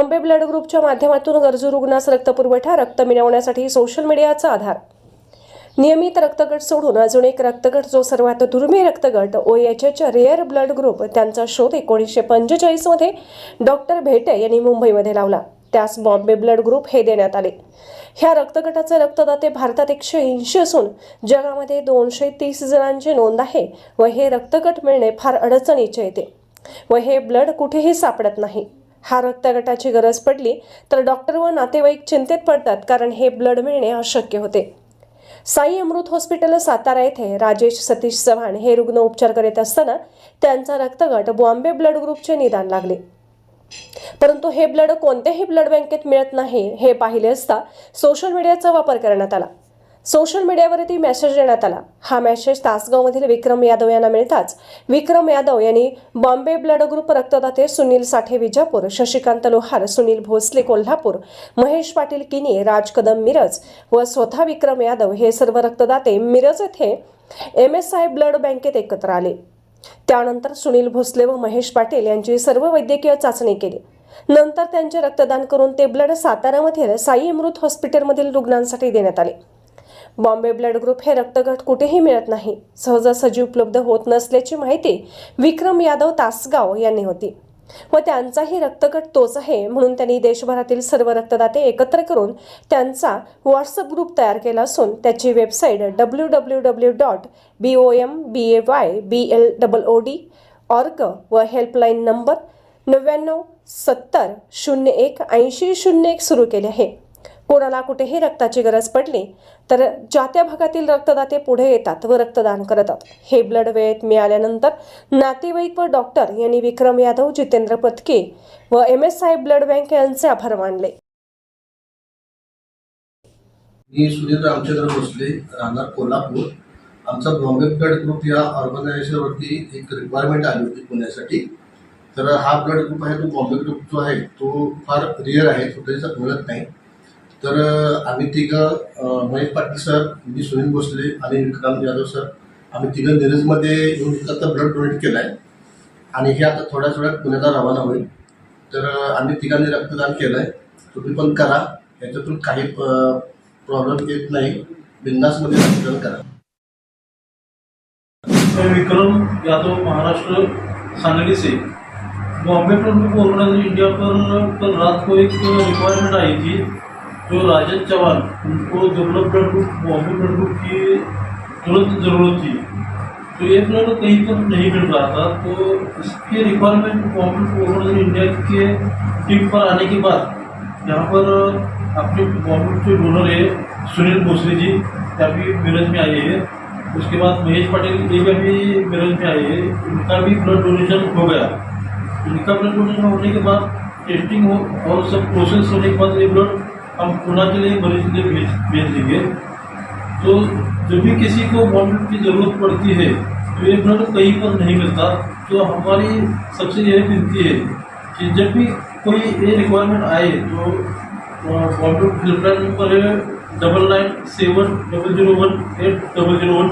Bombay blood ग्रुपच्या माध्यमातून गरजू रुग्णास रक्तपुरवठा रक्त मिळवण्यासाठी सोशल मीडियाचा आधार. नियमित रक्तगट सोडून अजून एक रक्तगट जो सर्वात दुर्मिळ रक्तगट O H H rare blood group त्यांचा शोध एकोणीसशे पंचेचाळीसमध्ये डॉक्टर भेटे यांनी मुंबईमध्ये लावला. त्यास बॉम्बे ब्लड ग्रुप हे देण्यात आले. ह्या रक्तगटाचे रक्तदाते भारतात एकशे ऐंशी असून जगामध्ये दोनशे तीस जणांची नोंद आहे व हे रक्तगट मिळणे फार अडचणीचे येते व हे ब्लड कुठेही सापडत नाही. हा रक्तगटाची गरज पडली तर डॉक्टर व नातेवाईक चिंतेत पडतात कारण हे ब्लड मिळणे अशक्य होते. साई अमृत हॉस्पिटल सातारा येथे राजेश सतीश चव्हाण हे रुग्ण उपचार करीत असताना त्यांचा रक्तगट बॉम्बे ब्लड ग्रुपचे निदान लागले. परंतु हे ब्लड कोणत्याही ब्लड बँकेत मिळत नाही हे पाहिले असता सोशल मीडियाचा वापर करण्यात आला. सोशल मीडियावरती मेसेज देण्यात आला. हा मेसेज तासगावमधील विक्रम यादव यांना मिळताच विक्रम यादव यांनी बॉम्बे ब्लड ग्रुप रक्तदाते सुनील साठे विजापूर शशिकांत लोहार सुनील भोसले कोल्हापूर महेश पाटील किनी राज कदम मिरज व स्वतः विक्रम यादव हे सर्व रक्तदाते मिरज येथे एम एस आय ब्लड बँकेत एकत्र आले. त्यानंतर सुनील भोसले व महेश पाटील यांची सर्व वैद्यकीय चाचणी केली. नंतर त्यांचे रक्तदान करून ते ब्लड सातारामधील साई अमृत हॉस्पिटलमधील रुग्णांसाठी देण्यात आले. बॉम्बे ब्लड ग्रुप हे रक्तगट कुठेही मिळत नाही. सहजासहजी उपलब्ध होत नसल्याची माहिती विक्रम यादव तासगाव यांनी होती. व त्यांचाही रक्तगट तोच आहे म्हणून त्यांनी देशभरातील सर्व रक्तदाते एकत्र करून त्यांचा व्हॉट्सअप ग्रुप तयार केला असून त्याची website W W W dot B O M B A Y B L double O D org व हेल्पलाईन नंबर नव्याण्णव सत्तर शून्य एक ऐंशी शून्य एक सुरू केले आहे. कोणाला कुठेही रक्ताची गरज पडली तर ज्या त्या भागातील रक्तदाते पुढे येतात व रक्तदान करतात. हे ब्लड वेळेत मिळाल्यानंतर नातेवाईक व डॉक्टर यांनी विक्रम यादव जितेंद्र पत्के व M S I blood bank यांचे आभार मानले. मी सुनील रामचंद्र भोसले राहणार कोल्हापूर. आमचा बॉम्बे ब्लड ग्रुप या ऑर्गनायझेशनवरती एक रिक्वायरमेंट आली होती पुण्यासाठी. तर हा ब्लड ग्रुप आहे तो बॉम्बे ग्रुप जो आहे तो फार रिअर आहे कुठेही मिळत नाही. तर आम्ही तिघं महेश पाटील सर मी सुनील भोसले आणि विक्रम यादव सर आम्ही तिघं निरजमध्ये येऊन आता ब्लड डोनेट केलं आहे आणि हे आता थोड्याच वेळात पुण्याला रवाना होईल. तर आम्ही तिघांनी रक्तदान केलं आहे तुम्ही पण करा. याच्यातून काही प्रॉब्लेम येत नाही. बिंदासमध्ये रक्तदान करा. विक्रम यादव महाराष्ट्र सांगली से बॉम्बे प्रमुख ऑर्गेनाइजेशन इंडिया पर कल रात को एक रिक्वायरमेंट आई थी जो राजेश चौहान, उनको ब्लड ग्रुप बॉम्बे ग्रुप की तुरंत ज़रूरत थी। तो ये ब्लड कहीं पर नहीं मिल रहा था तो इसके रिक्वायरमेंट बॉम्बे ऑर्गेनाइजेशन इंडिया के टीम पर आने के बाद यहाँ पर अपने बॉम्बे के डोनर है, सुनील भोसले जी अभी मिरज में आए हैं। उसके बाद महेश पटेल ये भी अभी मिरज में आए हैं। उनका भी ब्लड डोनेशन हो गया। इनका ब्लड डोनेशन होने के बाद टेस्टिंग हो और सब प्रोसेस होने के बाद ये ब्लड हम पुणे के लिए मरीज़ के लिए भेज भेज देंगे तो जब भी किसी को ब्लड की ज़रूरत पड़ती है तो ये ब्लड कहीं पर नहीं मिलता। तो हमारी सबसे यही विनती है कि जब भी कोई ये रिक्वायरमेंट आए तो बॉम्बे हेल्पलाइन नंबर है double nine seven double zero one eight double zero one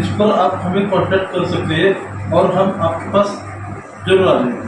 इस पर आप हमें कांटेक्ट कर सकते हैं और हम आपके पास ज़रूर आ जाएँगे।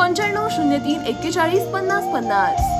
पंच्याण्णव शून्य तीन एक्केचाळीस पन्नास पन्नास.